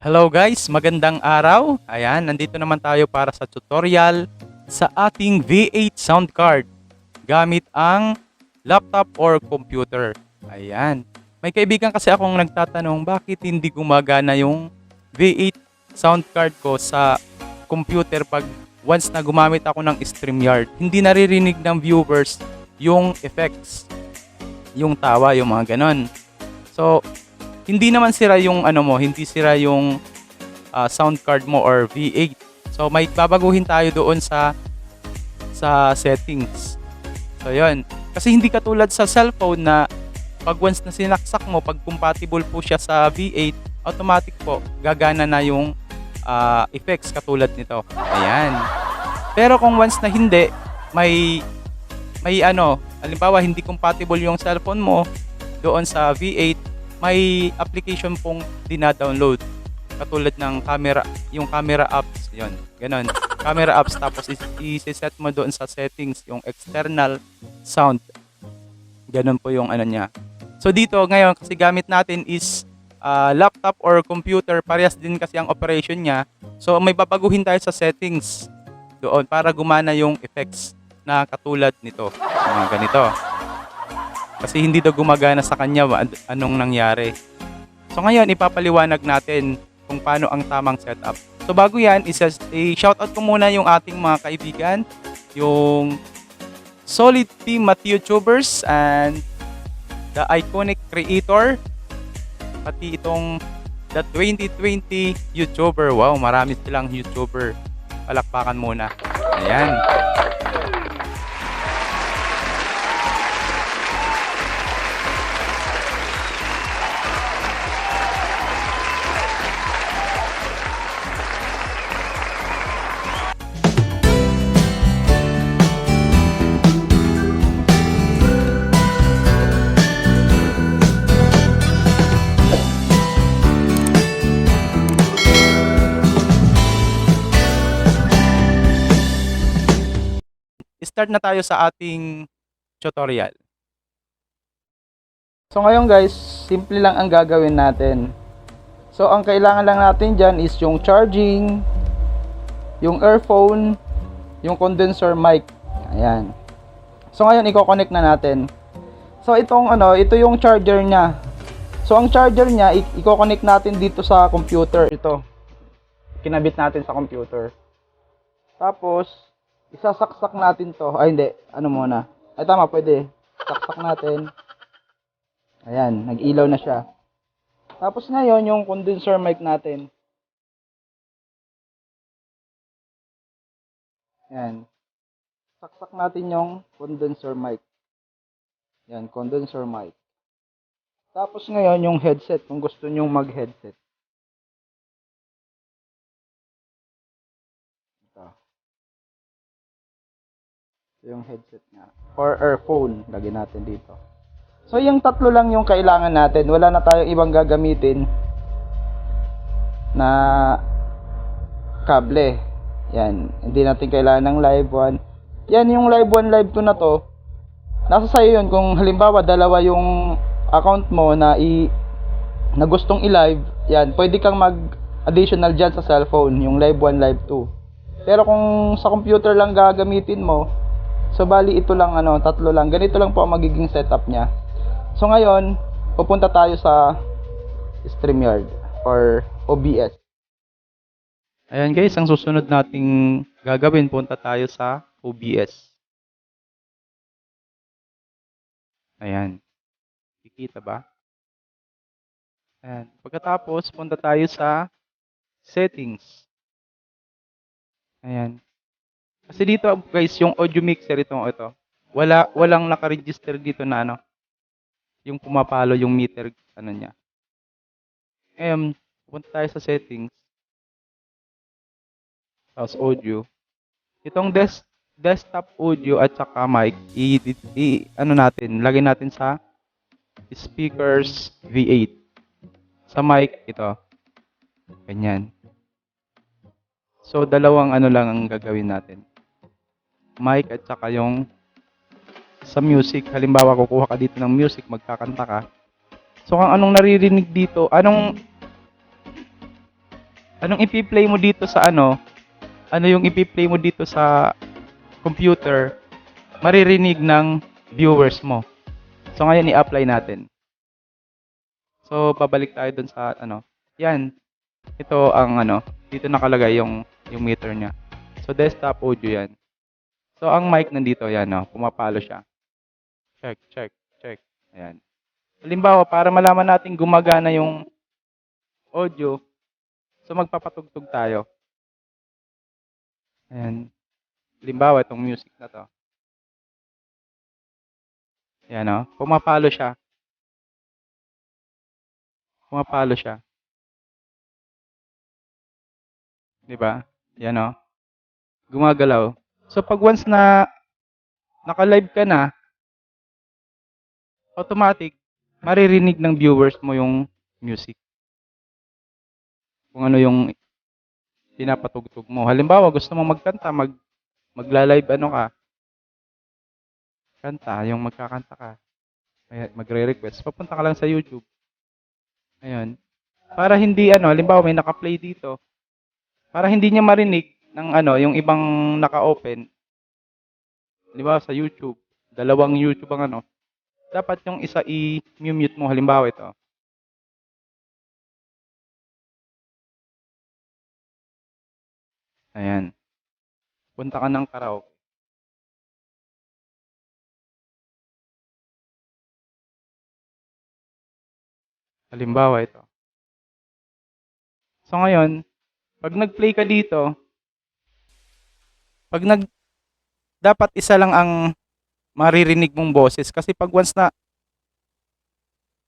Hello guys, magandang araw. Ayan, nandito naman tayo para sa tutorial sa ating V8 sound card gamit ang laptop or computer. Ayan. May kaibigan kasi akong nagtatanong bakit hindi gumagana yung V8 sound card ko sa computer pag once na gumamit ako ng StreamYard. Hindi naririnig ng viewers yung effects, yung tawa, yung mga ganon. So, hindi naman sira yung ano mo, hindi sira yung ah, sound card mo or V8. So may babaguhin tayo doon sa sa settings. So yun. Kasi hindi katulad sa cellphone na pag once na sinaksak mo, pag compatible po siya sa V8, automatic po gagana na yung ah, effects katulad nito. Ayan. Pero kung once na hindi, may may ano, halimbawa hindi compatible yung cellphone mo doon sa V8, may application pong dina-download. Katulad ng camera yung camera apps yon ganon. Camera apps tapos is- i-set mo doon sa settings yung external sound. Ganon po yung ano niya. So dito ngayon kasi gamit natin is ah, laptop or computer parehas din kasi ang operation niya. So may babaguhin tayo sa settings doon para gumana yung effects na katulad nito. Mga ganito kasi hindi daw gumagana sa kanya anong nangyari. So ngayon, ipapaliwanag natin kung paano ang tamang setup. So bago yan, i-shoutout ko muna yung ating mga kaibigan, yung Solid Team at YouTubers and the Iconic Creator, pati itong the 2020 YouTuber. Wow, marami silang YouTuber. Palakpakan muna. Ayan. Start na tayo sa ating tutorial. So ngayon guys, simple lang ang gagawin natin. So ang kailangan lang natin dyan is yung charging, yung earphone, yung condenser mic. Ayan. So ngayon i-connect na natin. So itong ano, ito yung charger niya. So ang charger niya, i-connect natin dito sa computer. Ito. Kinabit natin sa computer. Tapos, isasaksak natin to. Ay, hindi. Ano muna? Ay, tama, pwede. Saksak natin. Ayan, nag-ilaw na siya. Tapos ngayon, yung condenser mic natin. Ayan. Saksak natin yung condenser mic. Ayan, condenser mic. Tapos ngayon, yung headset, kung gusto nyong mag-headset. Ito. Yung headset niya. Or earphone, lagyan natin dito. So, yung tatlo lang yung kailangan natin. Wala na tayong ibang gagamitin na kable. Yan. Hindi natin kailangan ng live 1. Yan, yung live 1, live 2 na to. Nasa sa'yo yun. Kung halimbawa, dalawa yung account mo na i na gustong i-live, yan, pwede kang mag additional dyan sa cellphone, yung live 1, live 2. Pero kung sa computer lang gagamitin mo, so bali ito lang ano, tatlo lang. Ganito lang po ang magiging setup niya. So ngayon, pupunta tayo sa StreamYard or OBS. Ayan guys, ang susunod nating gagawin, punta tayo sa OBS. Ayan. Kikita ba? Ayan. Pagkatapos, punta tayo sa settings. Ayan. Kasi dito guys, yung audio mixer ito, ito. Wala walang naka-register dito na ano, yung pumapalo yung meter ano niya. Ngayon, punta tayo sa settings. Tapos audio. Itong des desktop audio at saka mic, i, i- ano natin, lagay natin sa speakers V8. Sa mic, ito. Ganyan. So, dalawang ano lang ang gagawin natin. Mic at saka yung sa music. Halimbawa, kukuha ka dito ng music, magkakanta ka. So, kung anong naririnig dito, anong anong ipi-play mo dito sa ano, ano yung ipi-play mo dito sa computer, maririnig ng viewers mo. So ngayon i-apply natin. So babalik tayo dun sa ano. Yan. Ito ang ano, dito nakalagay yung yung meter niya. So desktop audio yan. So ang mic nandito yan, no, pumapalo siya. Check, check, check. Ayan. Halimbawa, para malaman natin gumagana yung audio, so magpapatugtog tayo. Ayan. Halimbawa, itong music na to. Ayan, no? Pumapalo siya. Pumapalo siya. Di ba? Yan, no? Gumagalaw. So, pag once na naka-live ka na, automatic, maririnig ng viewers mo yung music. Kung ano yung pinapatugtog mo. Halimbawa, gusto mo magkanta, mag magla-live ano ka, kanta, yung magkakanta ka, magre-request, papunta ka lang sa YouTube. Ayun. Para hindi ano, halimbawa may naka-play dito, para hindi niya marinig ng ano, yung ibang naka-open. Halimbawa sa YouTube, dalawang YouTube ang ano, dapat yung isa i-mute mo, halimbawa ito. Ayan. Punta ka ng karaoke. Halimbawa ito. So ngayon, pag nag-play ka dito, pag nag dapat isa lang ang maririnig mong boses kasi pag once na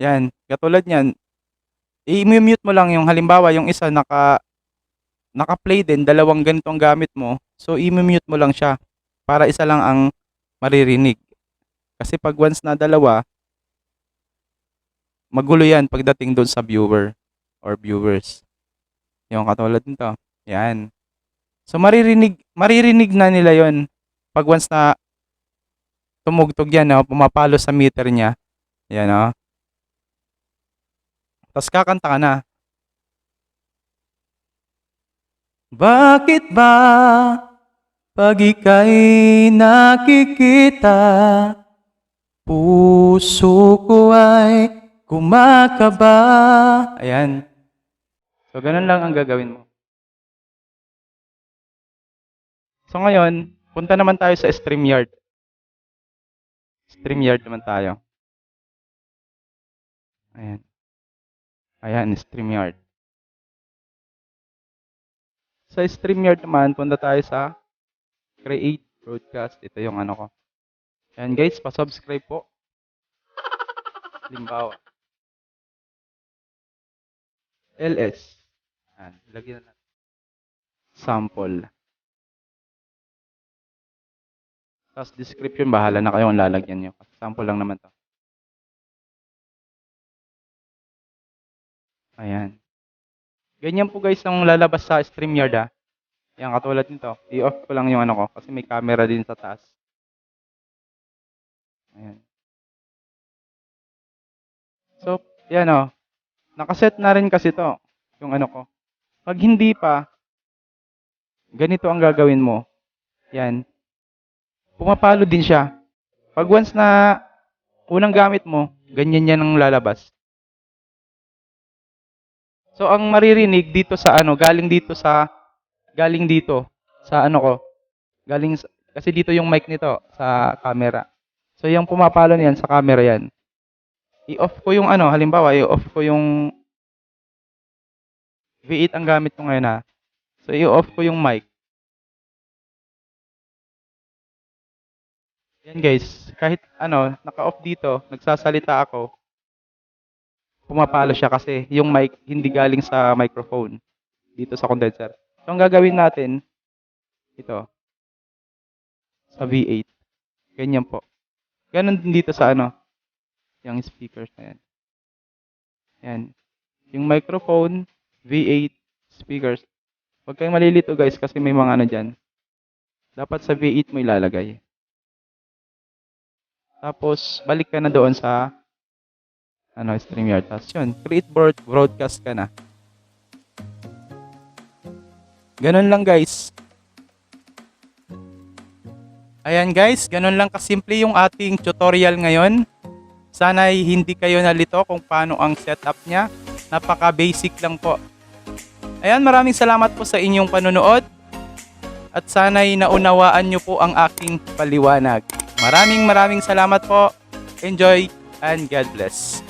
yan, katulad niyan, i-mute mo lang yung halimbawa yung isa naka naka-play din, dalawang ganito ang gamit mo. So i-mute mo lang siya para isa lang ang maririnig. Kasi pag once na dalawa, magulo yan pagdating doon sa viewer or viewers. Yung katulad nito. Yan. So maririnig maririnig na nila 'yon pag once na tumugtog yan, no, pumapalo sa meter niya. Yan, no. Tapos kakanta ka na. Bakit ba pag ika'y nakikita puso ko ay kumakaba? Ayan. So, ganun lang ang gagawin mo. So, ngayon, punta naman tayo sa StreamYard. StreamYard naman tayo. Ayan. Ayan, StreamYard. Sa StreamYard naman, punta tayo sa Create Broadcast. Ito yung ano ko. Ayan guys, pa-subscribe po. Limbawa. LS. Ayan, lagyan na natin. Sample. Tapos description, bahala na kayo kung lalagyan nyo. Sample lang naman to. Ayan. Ganyan po guys ang lalabas sa StreamYard ah. Yan, katulad nito. I-off ko lang yung ano ko kasi may camera din sa taas. Ayan. So, yan o. Nakaset na rin kasi to yung ano ko. Pag hindi pa, ganito ang gagawin mo. Yan. Pumapalo din siya. Pag once na unang gamit mo, ganyan yan ang lalabas. So ang maririnig dito sa ano, galing dito sa galing dito sa ano ko. Galing sa, kasi dito yung mic nito sa camera. So yung pumapalo niyan sa camera yan. I-off ko yung ano, halimbawa, i-off ko yung V8 ang gamit ko ngayon ha. So i-off ko yung mic. Yan guys, kahit ano, naka-off dito, nagsasalita ako, pumapalo siya kasi yung mic hindi galing sa microphone dito sa condenser. So, ang gagawin natin, ito, sa V8. Ganyan po. Ganon din dito sa ano, yung speakers na yan. Yan. Yung microphone, V8, speakers. Huwag kayong malilito guys kasi may mga ano dyan. Dapat sa V8 mo ilalagay. Tapos, balik ka na doon sa ano, StreamYard. Tapos yun, create broad, broadcast ka na. Ganun lang guys. Ayan guys, ganun lang kasimple yung ating tutorial ngayon. Sana hindi kayo nalito kung paano ang setup niya. Napaka-basic lang po. Ayan, maraming salamat po sa inyong panonood. At sana'y naunawaan nyo po ang aking paliwanag. Maraming maraming salamat po. Enjoy and God bless.